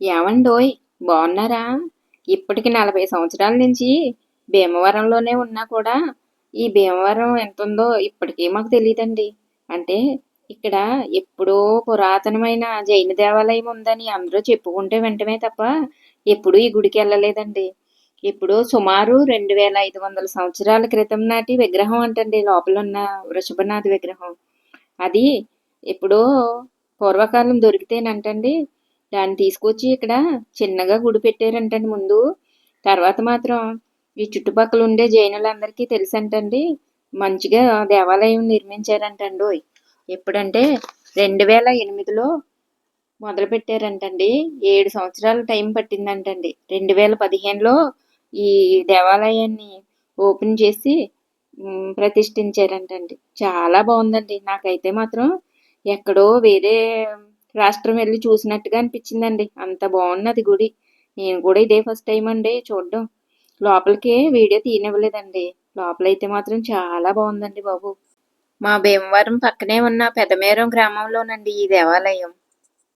ఏమండోయ్ బాగున్నారా? ఇప్పటికి నలభై సంవత్సరాల నుంచి భీమవరంలోనే ఉన్నా కూడా ఈ భీమవరం ఎంత ఉందో ఇప్పటికీ మాకు తెలియదండి అంటే ఇక్కడ ఎప్పుడో పురాతనమైన జైన దేవాలయం ఉందని అందరూ చెప్పుకుంటే వెంటనే తప్ప ఎప్పుడూ ఈ గుడికి వెళ్ళలేదండి. ఇప్పుడు సుమారు రెండు వేల ఐదు వందల సంవత్సరాల క్రితం నాటి విగ్రహం అంటండి లోపల ఉన్న వృషభనాథ విగ్రహం. అది ఎప్పుడో పూర్వకాలం దొరికితేనంటండి దాన్ని తీసుకొచ్చి ఇక్కడ చిన్నగా గుడి పెట్టారంటండి ముందు. తర్వాత మాత్రం ఈ చుట్టుపక్కల ఉండే జైనులందరికీ తెలుసంటండి మంచిగా దేవాలయం నిర్మించారంటండి ఎప్పుడంటే రెండు వేల ఎనిమిదిలో మొదలు పెట్టారంటండి. ఏడు సంవత్సరాల టైం పట్టిందంటండి. రెండు వేల పదిహేనులో ఈ దేవాలయాన్ని ఓపెన్ చేసి ప్రతిష్ఠించారంటండి. చాలా బాగుందండి. నాకైతే మాత్రం ఎక్కడో వేరే రాష్ట్రం వెళ్ళి చూసినట్టుగా అనిపించిందండి. అంత బాగున్నది గుడి. నేను కూడా ఇదే ఫస్ట్ టైం అండి చూడడం. లోపలికి వీడియో తీయనివ్వలేదండి. లోపలైతే మాత్రం చాలా బాగుందండి బాబు. మా భీమవరం పక్కనే ఉన్న పెదమేరం గ్రామంలోనండి ఈ దేవాలయం.